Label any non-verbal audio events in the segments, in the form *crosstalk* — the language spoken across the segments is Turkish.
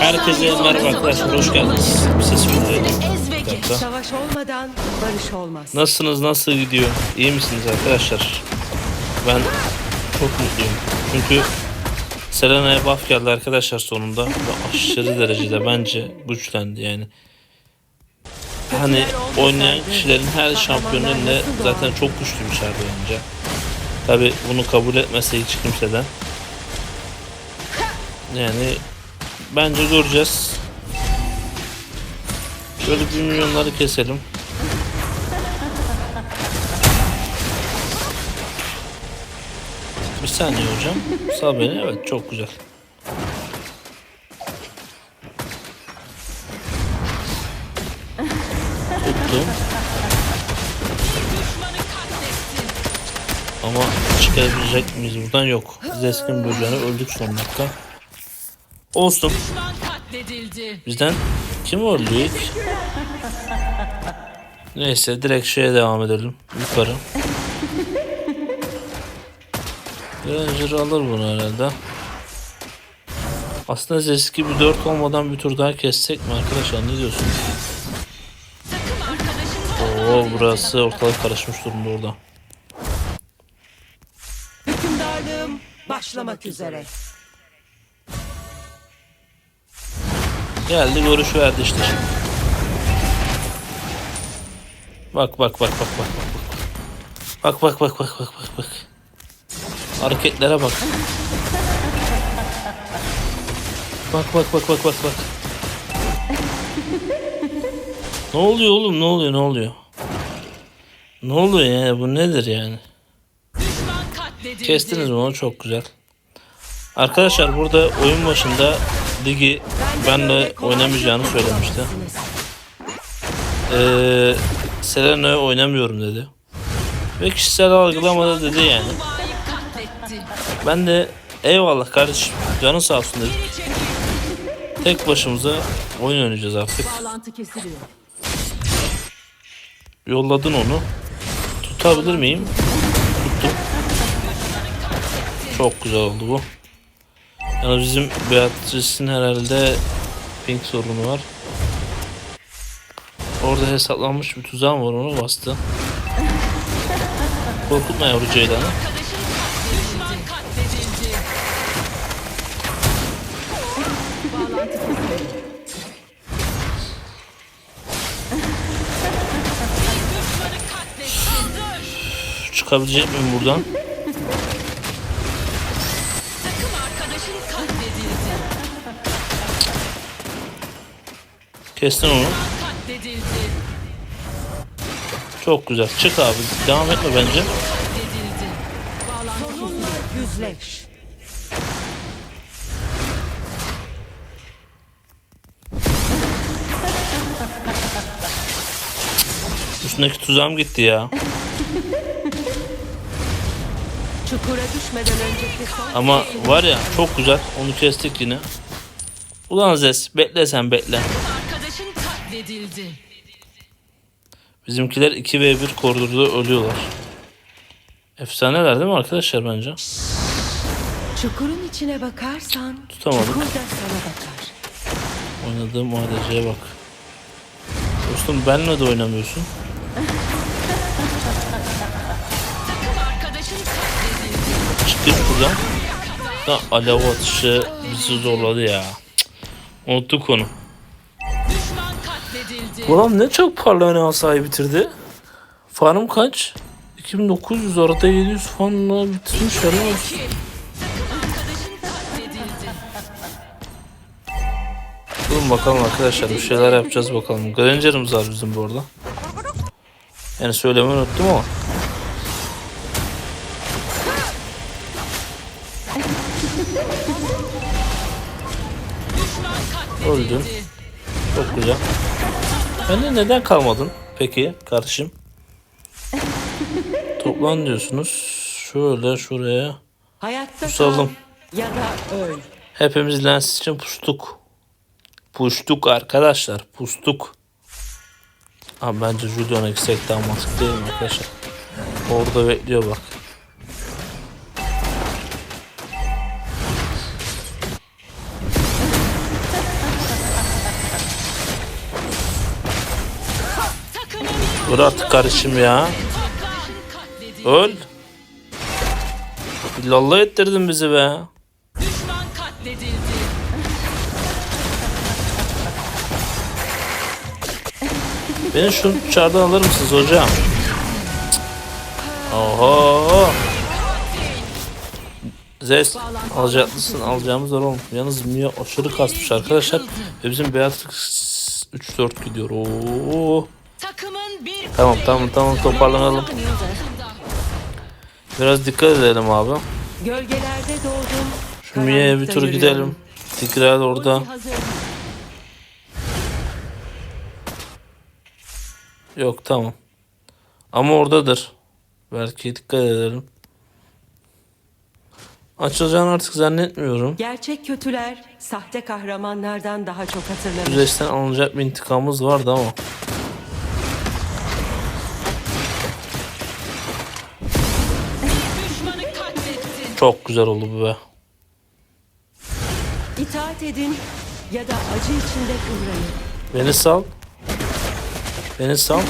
Herkese merhaba arkadaşlar, hoş geldiniz. Dakika. Savaş olmadan barış olmaz. Nasılsınız, nasıl gidiyor? İyi misiniz arkadaşlar? Ben çok mutluyum. Çünkü Selena'ya buff geldi arkadaşlar sonunda. Ve aşırı derecede bence güçlendi yani. Hani oynayan kişilerin her şampiyonun önünde zaten çok güçlüymüşlerdi bence. Tabi bunu kabul etmese hiç kimseden. Yani bence göreceğiz. Şöyle bir milyonları keselim. Bir saniye hocam. Sağ beni. Evet çok güzel. Tuttum. Ama çıkarabilecek miyiz buradan? Yok. Zeskin bölgeğine öldük son dakika. Olsun. Bizden kim öldü ilk? Neyse direkt şeye devam edelim. Yukarı. Ranger alır bunu herhalde. Aslında eski bir 4 olmadan bir tur daha kessek mi arkadaşlar ne diyorsunuz? Oo burası ortalık karışmış durumda orada. Hükümdarlığım başlamak üzere. Geldi görüş verdi işte şimdi. Bak bak bak bak bak bak bak. Bak bak bak bak bak bak bak. Hareketlere bak. Bak bak bak bak bak bak. Ne oluyor oğlum ne oluyor ne oluyor? Ne oluyor ya bu nedir yani? Kestiniz mi onu çok güzel. Arkadaşlar burada oyun başında ligi benle oynamayacağını söylemişti. Ee, Selena oynamıyorum dedi. Ve kişisel algılamada dedi yani. Ben de eyvallah kardeşim canın sağ olsun dedim. Tek başımıza oyun oynayacağız artık. Yolladın onu. Tutabilir miyim? Tuttum. Çok güzel oldu bu. Yani bizim Beatrice'in herhalde pink sorunu var. Orada hesaplanmış bir tuzağım var onu bastı. Korkutma yavru ceylanı. Çıkabilecek miyim buradan? Kestin onu. Çok güzel. Çık abi. Devam etme bence. Üstündeki tuzağım gitti ya. Çukura düşmeden önceki son Ama var ya çok güzel. Onu kestik yine. Ulan Zes bekle sen bekle. Katledildi. Bizimkiler 2v1 koridorda ölüyorlar. Efsaneler değil mi arkadaşlar bence? çukurun içine bakarsan Tutamadık. çukur da sana bakar. Oynadığım ADC'ye bak. Dostum benle de oynamıyorsun. Takım arkadaşın katledildi. Şuradan. Da alev atışı bizi zorladı ya. Cık, Unuttuk onu. Ulan ne çok parlayan asayı bitirdi. Farm kaç? 2900 arada 700 fanla bitirmiş helal olsun. Bakalım arkadaşlar bir şeyler yapacağız bakalım. Granger'ımız var bizim bu arada. Yani söylemeyi unuttum ama. Öldün. Çok güzel. Bende neden kalmadın peki kardeşim? *laughs* Toplan diyorsunuz. Şöyle şuraya. Hayatta Pusalım. ya da öl. Hepimiz lens için pustuk. Puştuk arkadaşlar. Pustuk. Abi bence Julian'a gitsek daha mantıklı değil mi arkadaşlar? Orada bekliyor bak. Dur artık kardeşim ya. Öl. İllallah ettirdin bizi be. Düşman katledildi. Beni şu çardan alır mısınız hocam? Oho. Zes alacaklısın alacağımız var oğlum. Yalnız Mia aşırı kasmış arkadaşlar. Ve bizim Beatrix 3-4 gidiyor. Oo. Takımın bir Tamam tamam tamam toparlanalım. Biraz dikkat edelim abi. Gölgelerde doğdum. Şu Mia'ya bir tur gidelim. Tigreal orada. Yok tamam. Ama oradadır. Belki dikkat edelim. Açılacağını artık zannetmiyorum. Gerçek kötüler sahte kahramanlardan daha çok hatırlanır. Güzeşten alınacak bir intikamımız vardı ama. Çok güzel oldu bu be. İtaat edin ya da acı içinde kıvrayın. Beni sal. Beni sal.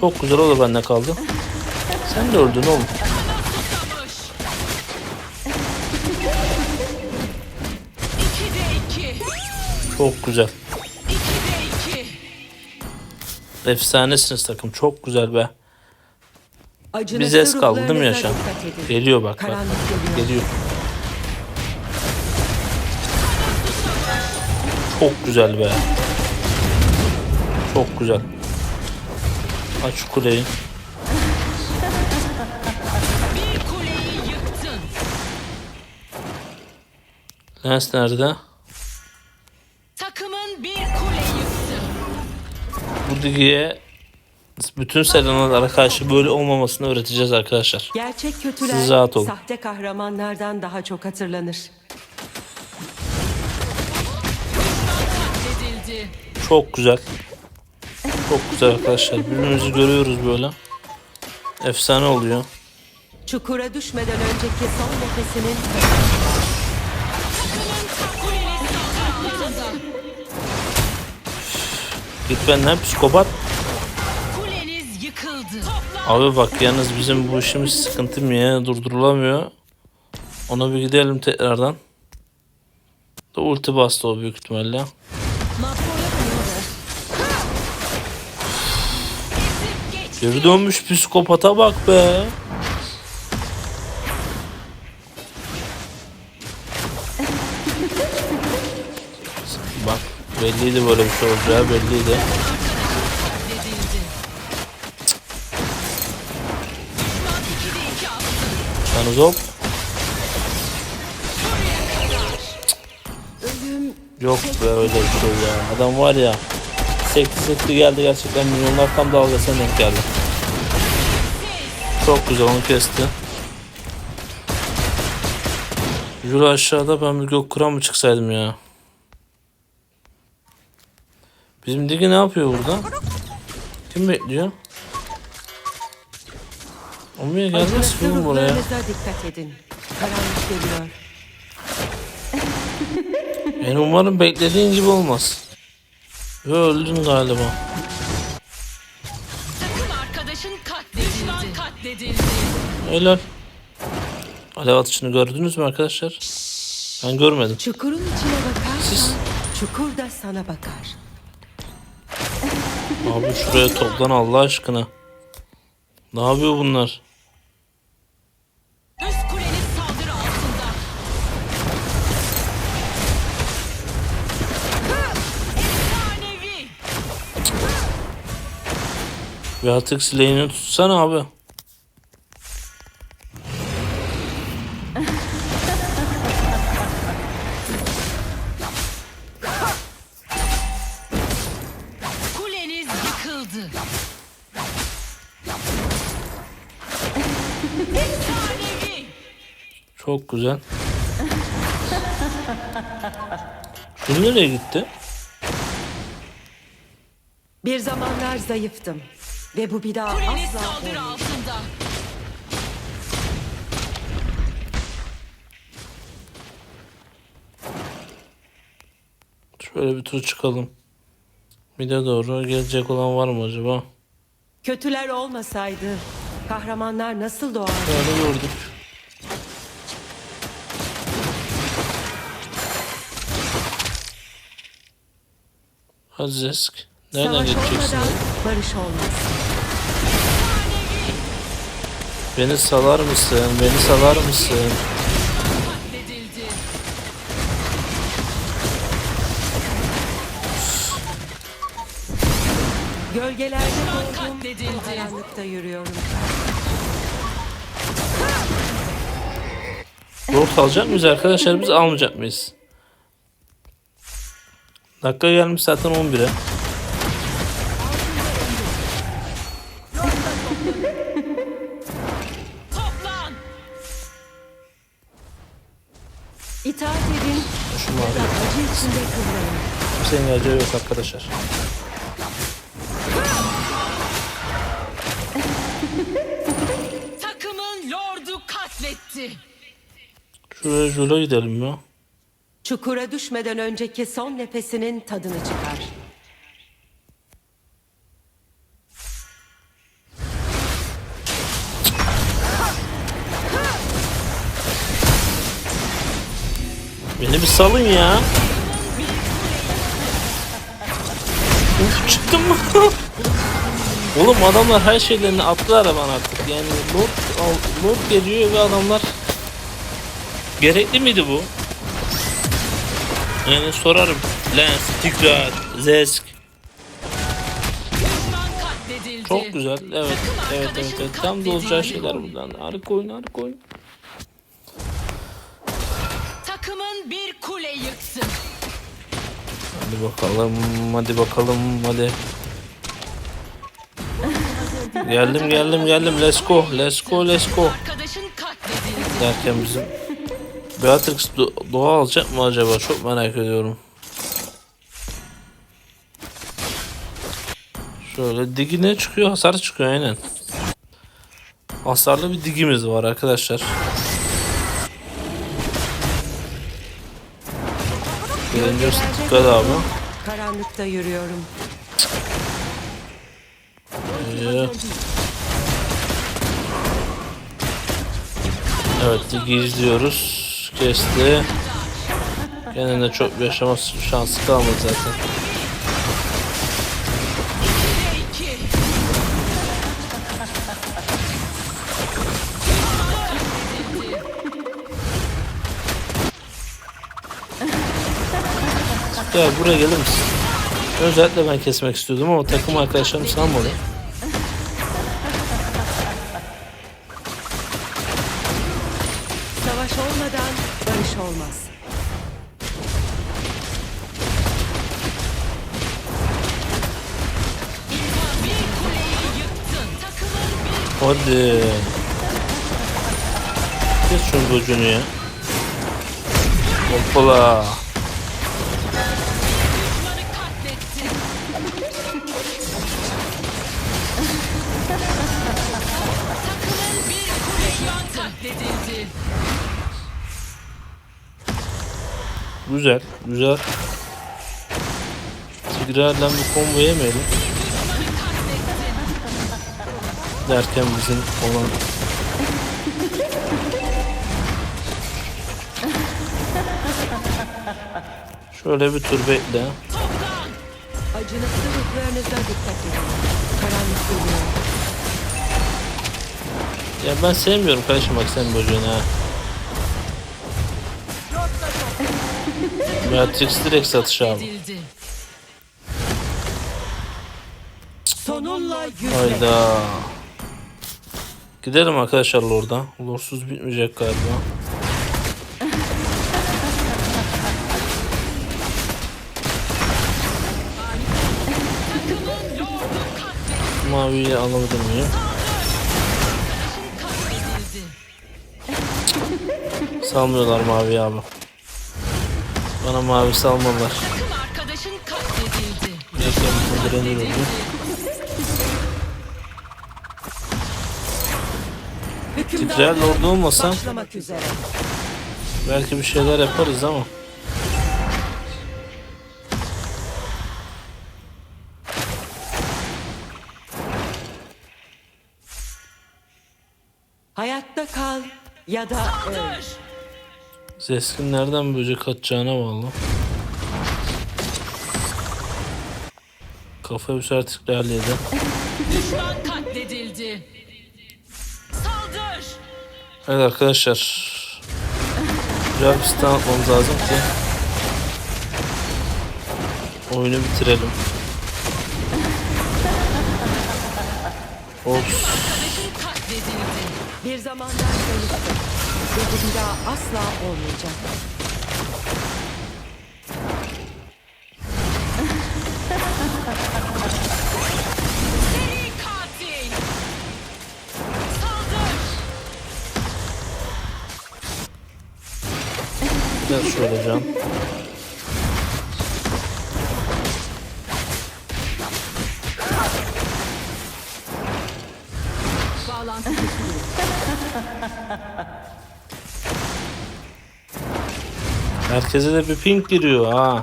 Çok güzel oldu bende kaldı. Sen de öldün oğlum. Çok güzel. Efsanesiniz takım. Çok güzel be. Acınızlı Bir zes kaldı değil mi yaşam? Geliyor bak bak. Karanlık geliyor. Geliyor. Çok güzel be. Çok güzel. Aç kuleyi. Bir kuleyi yıktın. Lens nerede? Takımın bir kule yıktı. Bu digiye bütün Selena'lara karşı böyle olmamasını öğreteceğiz arkadaşlar. Gerçek kötüler Siz rahat olun. sahte kahramanlardan daha çok hatırlanır. Çok güzel. Çok güzel arkadaşlar. Birbirimizi görüyoruz böyle. Efsane oluyor. Çukura düşmeden önceki son nefesinin. Git benden psikopat. Abi bak yalnız bizim bu işimiz sıkıntı mı ya? Durdurulamıyor. Ona bir gidelim tekrardan. Da ulti bastı o büyük ihtimalle. Geri dönmüş psikopata bak be. Bak belliydi böyle bir şey olacağı belliydi. Yalnız hop. Yok be öyle bir şey ya. Adam var ya. Sekti sekti geldi gerçekten milyonlar tam dalgasına denk geldi. Çok güzel onu kesti. Yürü aşağıda ben bir gök kıran mı çıksaydım ya. Bizim Digi ne yapıyor burada? Kim bekliyor? Omiye gelmez ki oğlum buraya. ruhlarınıza dikkat edin. Karanlık geliyor. *laughs* Yani umarım beklediğin gibi olmaz. Ve öldün galiba. Takım arkadaşın katledildi. Düşman katledildi. Helal. Alev atışını gördünüz mü arkadaşlar? Ben görmedim. Çukurun içine bakarsan Siz- çukur da sana bakar. Abi şuraya toplan Allah aşkına. Ne yapıyor bunlar? Beatrix lane'ini tutsana abi. Kuleniz yıkıldı. *laughs* Çok güzel. Şu nereye gitti? Bir zamanlar zayıftım ve bu bir daha Kuleniz asla saldırı olmayacak. altında. Şöyle bir tur çıkalım. Bir de doğru gelecek olan var mı acaba? Kötüler olmasaydı kahramanlar nasıl doğar? Böyle gördük. Azizesk. Nereden Savaş geçeceksin? olmadan barış olmaz. Beni salar mısın? Beni salar mısın? Gölgelerde doğdum, karanlıkta yürüyorum. Lord alacak mıyız arkadaşlar? Biz almayacak mıyız? Dakika gelmiş zaten 11'e. Kimsenin geleceği yok arkadaşlar. Takımın lordu katletti. Şuraya Jula gidelim ya. Çukura düşmeden önceki son nefesinin tadını çıkar. Beni bir salın ya. Uf çıktım mı? *laughs* Oğlum adamlar her şeylerini attılar bana artık. Yani Lord, al- Lord geliyor ve adamlar gerekli miydi bu? Yani sorarım. Lens, Tikrar, Zesk. Çok güzel. Evet, evet, evet. evet. Tam da olacağı şeyler buradan. Harika oyun, harika oyun. Takımın bir kule yıksın. Hadi bakalım, hadi bakalım, hadi. Geldim, geldim, geldim. Let's go, let's go, let's go. Derken bizim Beatrix do- doğa alacak mı acaba? Çok merak ediyorum. Şöyle digi ne çıkıyor? Hasar çıkıyor aynen. Hasarlı bir digimiz var arkadaşlar. Gölgelerde dikkat abi. Karanlıkta yürüyorum. Ee, Evet digi izliyoruz. Kesti. De çok yaşama şansı kalmadı zaten. Ya buraya gelir misin? Özellikle ben kesmek istiyordum ama takım arkadaşlarım sanmadı. Savaş olmadan barış olmaz. Hadi. Kes şunu ucunu ya. Hoppala. Katledildi. Güzel, güzel. Tigrer'den bir combo yemeyelim. Derken bizim olan Şöyle bir tur bekle. Acınası ruhlarınıza dikkat edin. Karanlık geliyor. Ya ben sevmiyorum kardeşim bak sen böceğini ha. *laughs* Matrix direkt satış abi. Edildi. Sonunla yüzleş. Hayda. Gidelim arkadaşlar Lord'a. Lordsuz bitmeyecek galiba. *laughs* Maviyi alamadım mıyım? Salmıyorlar mavi abi. Bana mavi salmadılar. Arkadaşın katledildi. Neyse bu direnir oldu. Titrel orada olmasam belki bir şeyler yaparız ama. Hayatta kal ya da öl. Zeskin nereden böcek atacağına bağlı. Kafa yükseltikle halledi. Düşman katledildi. Saldır. Evet arkadaşlar. Güzel bir stun atmamız lazım ki oyunu bitirelim. Ops. Bir zamanlar. Ve bu bir daha asla olmayacak. Seri katil. Saldır. Şöyle can. Bağlantı *laughs* Herkese de bir ping giriyor ha.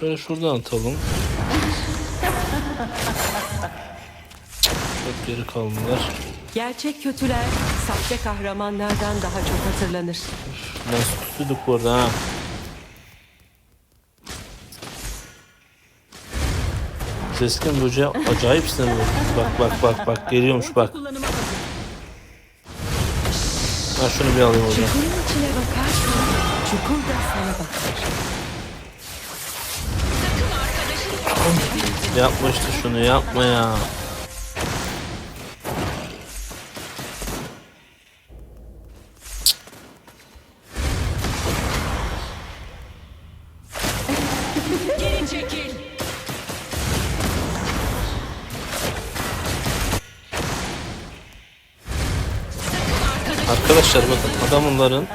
Şöyle şuradan atalım. Çok geri kaldılar. Gerçek kötüler sahte kahramanlardan daha çok hatırlanır. Nasıl tutuyorduk bu arada ha. Seskin böceği acayip sinirli. Bak bak bak bak geliyormuş bak. Ben şunu bir alayım o zaman. Çukurun içine bakarsan çukur da sana bakar. İşte şunu yapma ya. Arkadaşlar adamların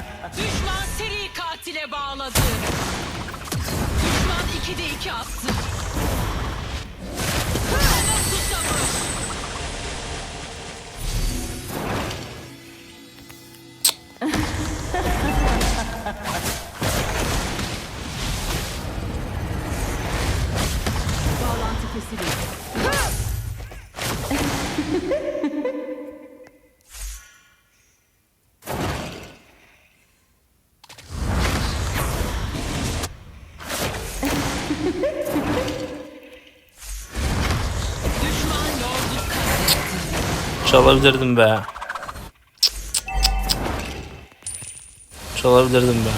çalabilirdim be. Çalabilirdim be.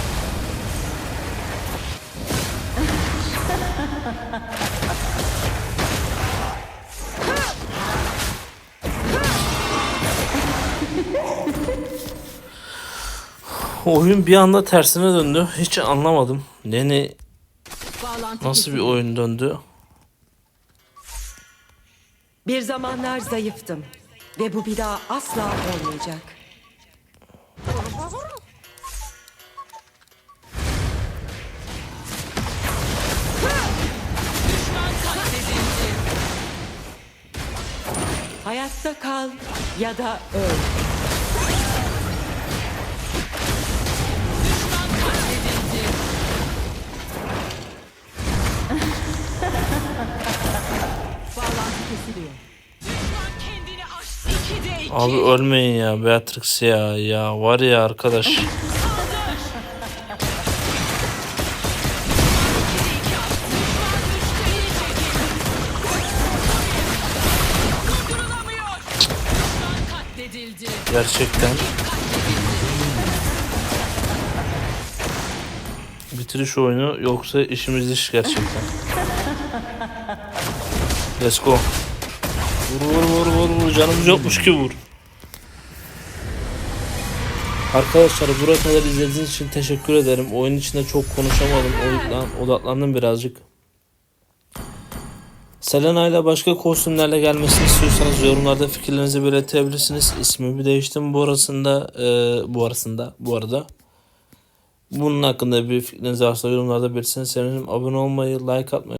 Oyun bir anda tersine döndü. Hiç anlamadım. Yani nasıl bir oyun döndü? Bir zamanlar zayıftım. Ve bu bir daha asla olmayacak. Hayatta kal ya da öl. Abi ölmeyin ya Beatrix ya. Ya var ya arkadaş. Saldır. Düşman 2'de 2 attı. Düşman 3'te 2 çekildi. Durdurulamıyor. Düşman katledildi. Gerçekten. Bitir şu oyunu yoksa işimiz iş gerçekten. Let's go. Vur vur vur vur vur canımız yokmuş ki vur. Arkadaşlar buraya kadar izlediğiniz için teşekkür ederim. Oyun içinde çok konuşamadım. O odaklandım birazcık. Selena ile başka kostümlerle gelmesini istiyorsanız yorumlarda fikirlerinizi belirtebilirsiniz. İsmimi değiştim bu arasında, e, bu arasında, bu arada. Bunun hakkında bir fikriniz varsa yorumlarda belirtirseniz sevinirim. Abone olmayı, like atmayı